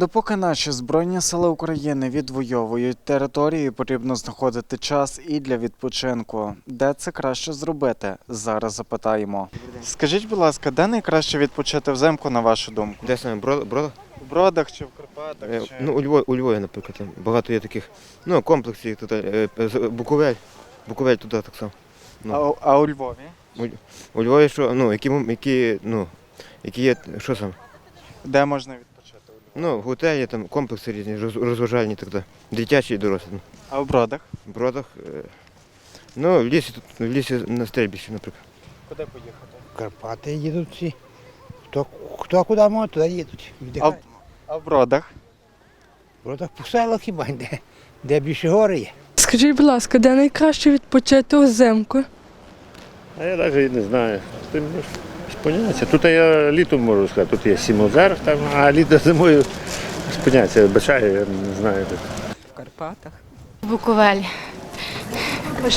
Допоки наші збройні сили України відвоюють території, потрібно знаходити час і для відпочинку. Де це краще зробити? Зараз запитаємо. Скажіть, будь ласка, де найкраще відпочити взимку, на вашу думку? Де саме Бро- Брода? В Бродах чи в Карпатах? Е, Чи... Ну, у Львові, у Львові, наприклад, там багато є таких ну, комплексів, тут, е, з- Буковель. Буковель туди так само. а, Ну, у- а у Львові? у Львові, що, ну, які, мом- які, ну, які є, що саме? Де можна відпочити у? Ну, готелі, там комплекси різні, роз- розважальні і так далі. Дитячі і дорослі. Ну, А в Бродах? В Бродах. Е, ну, в лісі, тут, в лісі на стрельбищі, наприклад. Куди поїхати? Карпати їдуть всі. Хто, хто куди може, туди їдуть. А, в- Віддихають. а в Бродах? Просто по селах хіба, де, де більше гори є. Скажіть, будь ласка, де найкраще відпочити взимку? А я навіть і не знаю. Ти можеш поняття. Тут я літом можу сказати, тут є сім озер, там, а літо зимою з поняття бачаю, я не знаю. де. В Карпатах. Буковель. А?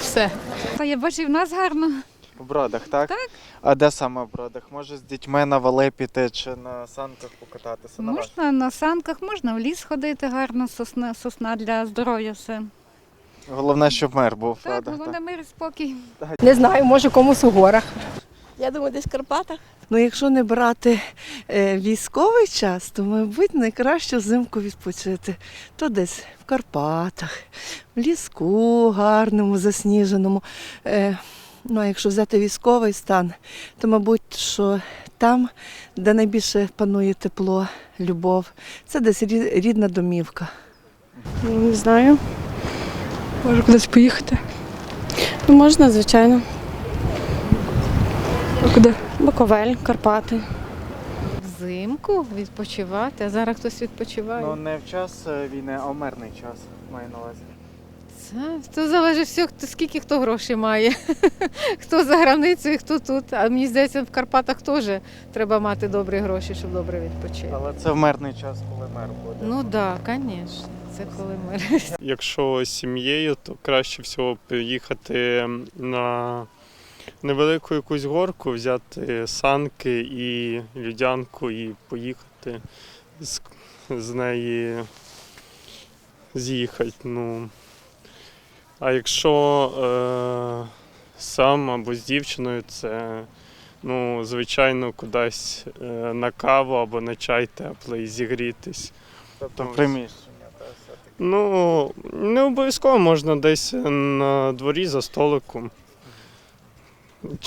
Все. Та я бачу, і в нас гарно. В Бродах, так? Так. А де саме в Бродах? Може з дітьми на вали піти чи на санках покататися? На вашу? Можна на санках, можна в ліс ходити гарно, сосна, сосна для здоров'я все. Головне, щоб мир був. Так, Бродах, головне мир і спокій. Не знаю, може комусь у горах. Я думаю, десь в Карпатах. Ну, якщо не брати е, військовий час, то, мабуть, найкраще взимку відпочити. То десь в Карпатах, в ліску гарному, засніженому. Е, ну, а якщо взяти військовий стан, то, мабуть, що там, де найбільше панує тепло, любов, це десь рідна домівка. Ну, не знаю. Може кудись поїхати? Ну, можна, звичайно. А куди? Буковель, Карпати. Взимку відпочивати, а зараз хтось відпочиває. Ну не в час е, війни, а в мирний час маю на увазі. Це то залежить все, хто скільки хто грошей має. хто за границею, хто тут. А мені здається, в Карпатах теж треба мати добрі гроші, щоб добре відпочити. Але це в мирний час, коли мир буде. Ну так, да, звісно. Це коли мир. Якщо з сім'єю, то краще всього поїхати на невелику якусь горку, взяти санки і людянку і поїхати з, з неї з'їхати. Ну. А якщо е, сам або з дівчиною, це ну, звичайно кудись е, на каву або на чай теплий зігрітись. Тобто приміщення. Та, все-таки. Ну, не обов'язково можна десь на дворі за столиком.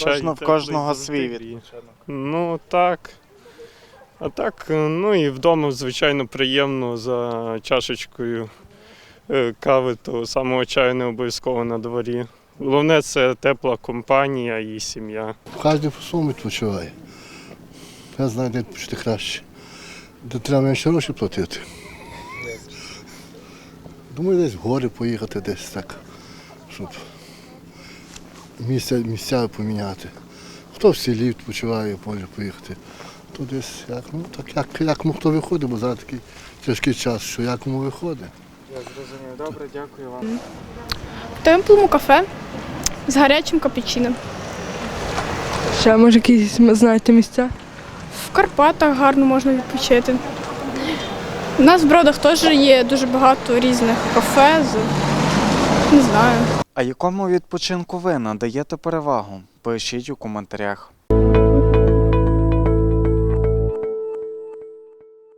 Кожно, в кожного свій відпочинок. Ну так. А так, е, ну і вдома, звичайно, приємно за чашечкою е, кави, то самого чаю не обов'язково на дворі. Головне це тепла компанія і сім'я. Кожен по-своєму відпочиває. Я знаю, де відпочити краще. Де треба менше гроші платити. Думаю, десь в гори поїхати, десь так, щоб місця, місця поміняти. Хто в селі відпочиває, може поїхати. То десь як, ну, так, як, як кому хто виходить, бо зараз такий тяжкий час, що як кому виходить. Я зрозумів. Добре, дякую вам. В темплому кафе з гарячим капучином. Ще може якісь знаєте місця? В Карпатах гарно можна відпочити. У нас в Бродах теж є дуже багато різних кафе. з- Не знаю. А якому відпочинку ви надаєте перевагу? Пишіть у коментарях.